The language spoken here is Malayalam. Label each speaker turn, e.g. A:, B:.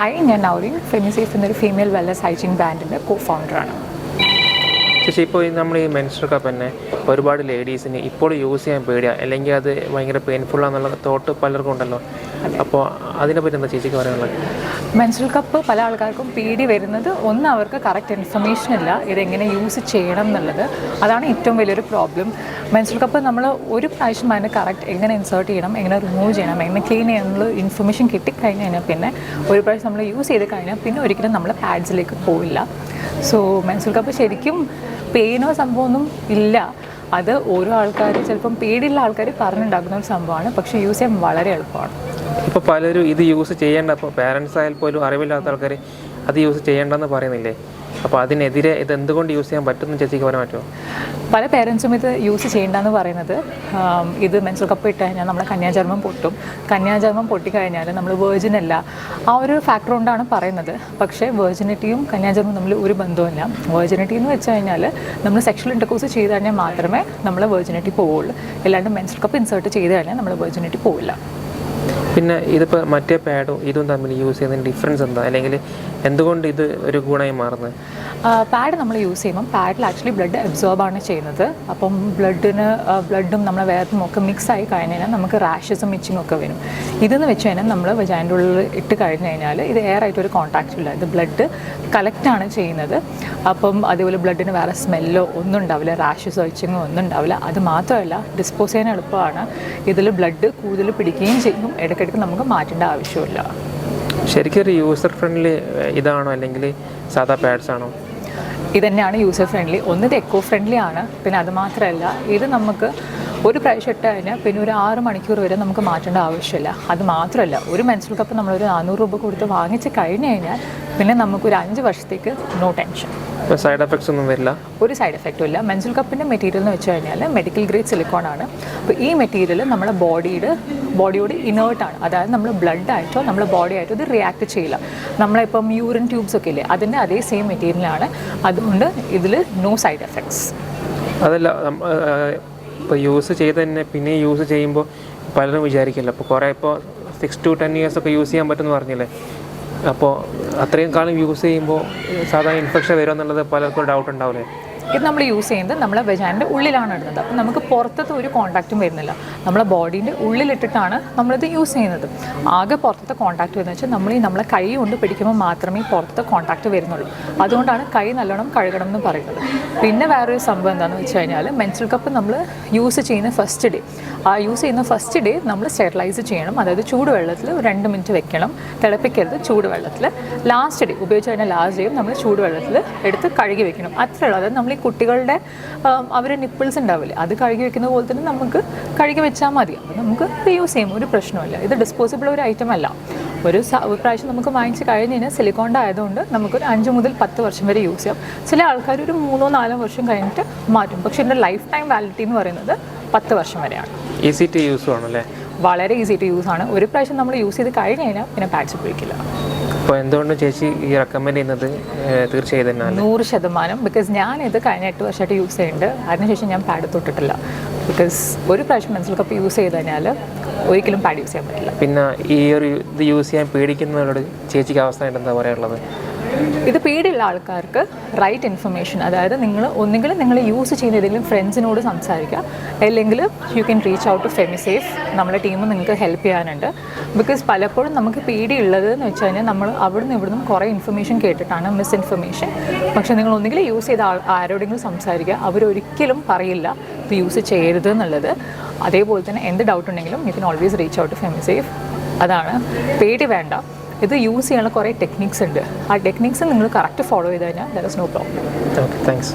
A: ഹായ് ഞാൻ നൗറിൻ ഫെമിസേഫ് എന്നൊരു ഫീമെയിൽ വെൽനസ് ഹൈജീൻ ബ്രാൻഡിന്റെ കോ ഫൗണ്ടറാണ്
B: ചേച്ചി ഇപ്പോൾ നമ്മൾ ഈ മെൻസ്ട്രൽ കപ്പ് തന്നെ ഒരുപാട് ലേഡീസിന് ഇപ്പോൾ യൂസ് ചെയ്യാൻ പേടിയാണ് അല്ലെങ്കിൽ അത് ഭയങ്കര പെയിൻഫുൾ ആണെന്നുള്ള തോട്ട് പലർക്കും ഉണ്ടല്ലോ. അപ്പോൾ അതിനെപ്പറ്റി എന്താ ചേച്ചിക്ക് പറയാനുള്ളത്?
A: മെൻസ്ട്രൽ കപ്പ് പല ആൾക്കാർക്കും പേടി വരുന്നത് ഒന്ന് അവർക്ക് കറക്റ്റ് ഇൻഫർമേഷൻ ഇല്ല. ഇതെങ്ങനെ യൂസ് ചെയ്യണം എന്നുള്ളത്. അതാണ് ഏറ്റവും വലിയൊരു പ്രോബ്ലം മെൻസ്ട്രൽ കപ്പ് നമ്മൾ ഒരു പ്രാവശ്യം അതിന് കറക്റ്റ് എങ്ങനെ ഇൻസേർട്ട് ചെയ്യണം എങ്ങനെ റിമൂവ് ചെയ്യണം എങ്ങനെ ക്ലീൻ ചെയ്യാനുള്ള ഇൻഫർമേഷൻ കിട്ടിക്കഴിഞ്ഞ് കഴിഞ്ഞാൽ പിന്നെ ഒരു പ്രാവശ്യം നമ്മൾ യൂസ് ചെയ്ത് കഴിഞ്ഞാൽ പിന്നെ ഒരിക്കലും നമ്മൾ പാഡ്സിലേക്ക് പോവില്ല. സോ മെൻസ്ട്രൽ കപ്പ് ശരിക്കും പെയിനോ സംഭവമൊന്നും ഇല്ല. അത് ഓരോ ആൾക്കാർ ചിലപ്പം പേടിയുള്ള ആൾക്കാർ പറഞ്ഞുണ്ടാക്കുന്ന ഒരു സംഭവമാണ്. പക്ഷെ യൂസ് ചെയ്യാൻ വളരെ എളുപ്പമാണ്.
B: ഇപ്പോൾ പലരും ഇത് യൂസ് ചെയ്യേണ്ട ഇപ്പോൾ പാരൻസ് ആയാൽ പോലും അറിവില്ലാത്ത ആൾക്കാർ അത് യൂസ് ചെയ്യേണ്ടെന്ന് പറയുന്നില്ലേ? അപ്പോൾ അതിനെതിരെ ഇത് എന്തുകൊണ്ട് യൂസ് ചെയ്യാൻ പറ്റുമെന്ന് ചേച്ചിക്ക് പറയാൻ പറ്റുമോ?
A: പല പേരൻസും ഇത് യൂസ് ചെയ്യേണ്ടെന്ന് പറയുന്നത്. ഇത് മെൻസൽ കപ്പ് ഇട്ട് കഴിഞ്ഞാൽ നമ്മുടെ കന്യാചർമ്മം പൊട്ടും. കന്യാചർമ്മം പൊട്ടിക്കഴിഞ്ഞാൽ നമ്മൾ വേർജിൻ അല്ല. ആ ഒരു ഫാക്ടർ കൊണ്ടാണ് പറയുന്നത്. പക്ഷേ വേർജിനിറ്റിയും കന്യാചർമ്മം തമ്മിൽ ഒരു ബന്ധവുമില്ല. വേർജിനിറ്റി എന്ന് വെച്ച് കഴിഞ്ഞാൽ നമ്മൾ സെക്ഷൽ ഇന്റർകോഴ്സ് ചെയ്ത് കഴിഞ്ഞാൽ മാത്രമേ നമ്മൾ വേർജിനിറ്റി പോവുള്ളൂ. അല്ലാണ്ട് മെൻസൽ കപ്പ് ഇൻസേർട്ട് ചെയ്ത് കഴിഞ്ഞാൽ നമ്മൾ വേർജിനിറ്റി പോവില്ല.
B: പിന്നെ ഇതിപ്പോൾ മറ്റേ പാഡും ഇതും തമ്മിൽ യൂസ് ചെയ്യുന്നതിന് ഡിഫറൻസ് എന്താ? അല്ലെങ്കിൽ എന്തുകൊണ്ട് ഇത് ഒരു ഗുണമായി മാറുന്നത്?
A: പാഡ് നമ്മൾ യൂസ് ചെയ്യുമ്പം പാഡിൽ ആക്ച്വലി ബ്ലഡ് അബ്സോർബ് ആണ് ചെയ്യുന്നത്. അപ്പം ബ്ലഡിന് ബ്ലഡും നമ്മളെ വേർത്തും ഒക്കെ മിക്സ് ആയി കഴിഞ്ഞ് കഴിഞ്ഞാൽ നമുക്ക് റാഷസും മിച്ചിങ്ങും ഒക്കെ വരും. ഇതെന്ന് വെച്ച് കഴിഞ്ഞാൽ നമ്മൾ വജാന്റെ ഉള്ളിൽ ഇട്ട് കഴിഞ്ഞ് കഴിഞ്ഞാൽ ഇത് എയർ ആയിട്ട് ഒരു കോൺടാക്റ്റ് ഇല്ല. ഇത് ബ്ലഡ് കളക്റ്റാണ് ചെയ്യുന്നത്. അപ്പം അതേപോലെ ബ്ലഡിന് വേറെ സ്മെല്ലോ ഒന്നും ഉണ്ടാവില്ല. റാഷസോ ഇച്ചിങ്ങോ ഒന്നും ഉണ്ടാവില്ല. അത് മാത്രമല്ല ഡിസ്പോസ് ചെയ്യാൻ എളുപ്പമാണ്. ഇതിൽ ബ്ലഡ് കൂടുതൽ പിടിക്കുകയും ചെയ്യും. ഇടയ്ക്കിടയ്ക്ക് നമുക്ക് മാറ്റേണ്ട ആവശ്യമില്ല.
B: ശരിക്കും ഒരു യൂസർ ഫ്രണ്ട്ലി ഇതാണോ? അല്ലെങ്കിൽ സാധാ പാഡ്സ് ആണോ?
A: ഇതന്നെയാണ് തന്നെയാണ് യൂസർ ഫ്രണ്ട്ലി ഒന്ന് ഇത് എക്കോ ഫ്രണ്ട്ലി ആണ്. പിന്നെ അത് മാത്രമല്ല ഇത് നമുക്ക് ഒരു പ്രാവശ്യം ഇട്ട് കഴിഞ്ഞാൽ പിന്നെ ഒരു ആറ് മണിക്കൂർ വരെ നമുക്ക് മാറ്റേണ്ട ആവശ്യമില്ല. അത് മാത്രമല്ല ഒരു മെൻസ്ട്രൽ കപ്പ് നമ്മളൊരു നാനൂറ് രൂപ കൊടുത്ത് വാങ്ങിച്ച് കഴിഞ്ഞ് കഴിഞ്ഞാൽ പിന്നെ നമുക്കൊരു അഞ്ച് വർഷത്തേക്ക് നോ ടെൻഷൻ
B: സൈഡ് എഫക്ട്സ് ഒന്നും വരില്ല?
A: ഒരു സൈഡ് എഫക്റ്റും ഇല്ല. മെൻസ്ട്രൽ കപ്പിന്റെ മെറ്റീരിയൽ എന്ന് വെച്ച് കഴിഞ്ഞാൽ മെഡിക്കൽ ഗ്രേഡ് സിലിക്കോൺ ആണ്. അപ്പോൾ ഈ മെറ്റീരിയൽ നമ്മുടെ ബോഡിയുടെ ബോഡിയോട് ഇനേർട്ടാണ് അതായത് നമ്മൾ ബ്ലഡ് ആയിട്ടോ നമ്മുടെ ബോഡി ആയിട്ടോ ഇത് റിയാക്ട് ചെയ്യില്ല. നമ്മളിപ്പം യൂറിൻ ട്യൂബ്സ് ഒക്കെ ഇല്ലേ അതിന്റെ അതേ സെയിം മെറ്റീരിയലാണ് അതുകൊണ്ട് ഇതിൽ നോ സൈഡ് എഫക്ട്സ്
B: അതല്ല ഇപ്പോൾ യൂസ് ചെയ്ത് തന്നെ പിന്നെ യൂസ് ചെയ്യുമ്പോൾ പലരും വിചാരിക്കില്ല. അപ്പോൾ കുറേ ഇപ്പോൾ സിക്സ് ടു ടെൻ ഇയേഴ്സ് ഒക്കെ യൂസ് ചെയ്യാൻ പറ്റുമെന്ന് പറഞ്ഞില്ലേ? അപ്പോൾ അത്രയും കാലം യൂസ് ചെയ്യുമ്പോൾ സാധാരണ ഇൻഫെക്ഷൻ വരുമെന്നുള്ളത് പലർക്കും ഡൗട്ട് ഉണ്ടാവില്ലേ?
A: ഇത് നമ്മൾ യൂസ് ചെയ്യുന്നത് നമ്മളെ വെജാനിന്റെ ഉള്ളിലാണ് ഇടുന്നത്. അപ്പം നമുക്ക് പുറത്തത്തെ ഒരു കോൺടാക്റ്റും വരുന്നില്ല. നമ്മളെ ബോഡീന്റെ ഉള്ളിലിട്ടിട്ടാണ് നമ്മളിത് യൂസ് ചെയ്യുന്നത്. ആകെ പുറത്തത്തെ കോൺടാക്റ്റ് വരുന്നത് വെച്ചാൽ നമ്മൾ ഈ നമ്മളെ കൈ കൊണ്ട് പിടിക്കുമ്പോൾ മാത്രമേ പുറത്തത്തെ കോൺടാക്റ്റ് വരുന്നുള്ളൂ. അതുകൊണ്ടാണ് കൈ നല്ലോണം കഴുകണം എന്ന് പറയുന്നത്. പിന്നെ വേറൊരു സംഭവം എന്താണെന്ന് വെച്ച് കഴിഞ്ഞാൽ മെൻസൽ കപ്പ് നമ്മൾ യൂസ് ചെയ്യുന്ന ഫസ്റ്റ് ഡേ ആ യൂസ് ചെയ്യുന്ന ഫസ്റ്റ് ഡേ നമ്മൾ സ്റ്റെറിലൈസ് ചെയ്യണം. അതായത് ചൂടുവെള്ളത്തിൽ ഒരു രണ്ട് മിനിറ്റ് വെക്കണം. തിളപ്പിക്കരുത് ചൂടുവെള്ളത്തിൽ. ലാസ്റ്റ് ഡേ ഉപയോഗിച്ച് കഴിഞ്ഞാൽ ലാസ്റ്റ് ഡേയും നമ്മൾ ചൂടുവെള്ളത്തിൽ എടുത്ത് കഴുകി വെക്കണം. അത്രയുള്ളൂ അതായത് നമ്മൾ ഈ കുട്ടികളുടെ അവർ നിപ്പിൾസ് ഉണ്ടാവില്ല? അത് കഴുകി വെക്കുന്ന പോലെ തന്നെ നമുക്ക് കഴുകി വെച്ചാൽ മതി. അപ്പോൾ നമുക്ക് റീയൂസ് ചെയ്യും. ഒരു പ്രശ്നമില്ല ഇത് ഡിസ്പോസിബിൾ ഒരു ഐറ്റം അല്ല. ഒരു പ്രാവശ്യം നമുക്ക് വാങ്ങിച്ച് കഴിഞ്ഞ് കഴിഞ്ഞാൽ സിലിക്കോണ്ട ആയതുകൊണ്ട് നമുക്കൊരു അഞ്ച് മുതൽ പത്ത് വർഷം വരെ യൂസ് ചെയ്യാം. ചില ആൾക്കാർ ഒരു മൂന്നോ നാലോ വർഷം കഴിഞ്ഞിട്ട് മാറ്റും. പക്ഷേ എന്റെ ലൈഫ് ടൈം വാലിറ്റി എന്ന് പറയുന്നത് പത്ത് വർഷം വരെയാണ്.
B: ഈസി ടു യൂസ് ആണല്ലേ?
A: വളരെ ഈസി ടു യൂസ് ആണ്. ഒരു പ്രാവശ്യം നമ്മൾ യൂസ് ചെയ്ത് കഴിഞ്ഞ് കഴിഞ്ഞാൽ പിന്നെ പാറ്റ്സ് ഉപയോഗിക്കില്ല.
B: അപ്പോൾ എന്തുകൊണ്ട് ചേച്ചി ഈ റെക്കമെൻഡ് ചെയ്യുന്നത് തീർച്ചയായും തന്നെ
A: നൂറ് ശതമാനം ബിക്കോസ് ഞാനിത് കഴിഞ്ഞ എട്ട് വർഷമായിട്ട് യൂസ് ചെയ്യുന്നുണ്ട്. അതിനുശേഷം ഞാൻ പാഡ് തൊട്ടിട്ടില്ല. ബിക്കോസ് ഒരു പ്രാവശ്യം മനസ്സിലൊക്കെ കപ്പ് യൂസ് ചെയ്ത് കഴിഞ്ഞാൽ ഒരിക്കലും പാഡ് യൂസ് ചെയ്യാൻ പറ്റില്ല.
B: പിന്നെ ഈ ഒരു ഇത് യൂസ് ചെയ്യാൻ പേടിക്കുന്നവരോട് ചേച്ചിക്ക് അവസ്ഥ എന്താ പറയാനുള്ളത്?
A: ഇത് പേടിയുള്ള ആൾക്കാർക്ക് റൈറ്റ് ഇൻഫർമേഷൻ അതായത് നിങ്ങൾ ഒന്നുകിൽ നിങ്ങൾ യൂസ് ചെയ്യുന്ന ഏതെങ്കിലും ഫ്രണ്ട്സിനോട് സംസാരിക്കുക അല്ലെങ്കിൽ you can reach out to FemiSafe നമ്മുടെ ടീം നിങ്ങൾക്ക് ഹെൽപ്പ് ചെയ്യാനുണ്ട്. ബിക്കോസ് പലപ്പോഴും നമുക്ക് പേടിയുള്ളത് എന്ന് വെച്ച് കഴിഞ്ഞാൽ നമ്മൾ അവിടുന്ന് ഇവിടുന്ന് കുറേ ഇൻഫർമേഷൻ കേട്ടിട്ടാണ് മിസ് ഇൻഫർമേഷൻ പക്ഷേ നിങ്ങൾ ഒന്നുകിൽ യൂസ് ചെയ്ത ആൾ ആരോടെങ്കിലും സംസാരിക്കുക അവരൊരിക്കലും പറയില്ല ഇത് യൂസ് ചെയ്യരുത് എന്നുള്ളത്. അതേപോലെ തന്നെ എന്ത് ഡൗട്ട് ഉണ്ടെങ്കിലും you can always reach out to FemiSafe അതാണ്. പേടി വേണ്ട. ഇത് യൂസ് ചെയ്യാനുള്ള കുറേ ടെക്നിക്സ് ഉണ്ട്. ആ ടെക്നിക്സ് നിങ്ങൾ കറക്റ്റ് ഫോളോ ചെയ്ത് കഴിഞ്ഞാൽ there is no problem.
B: Okay thanks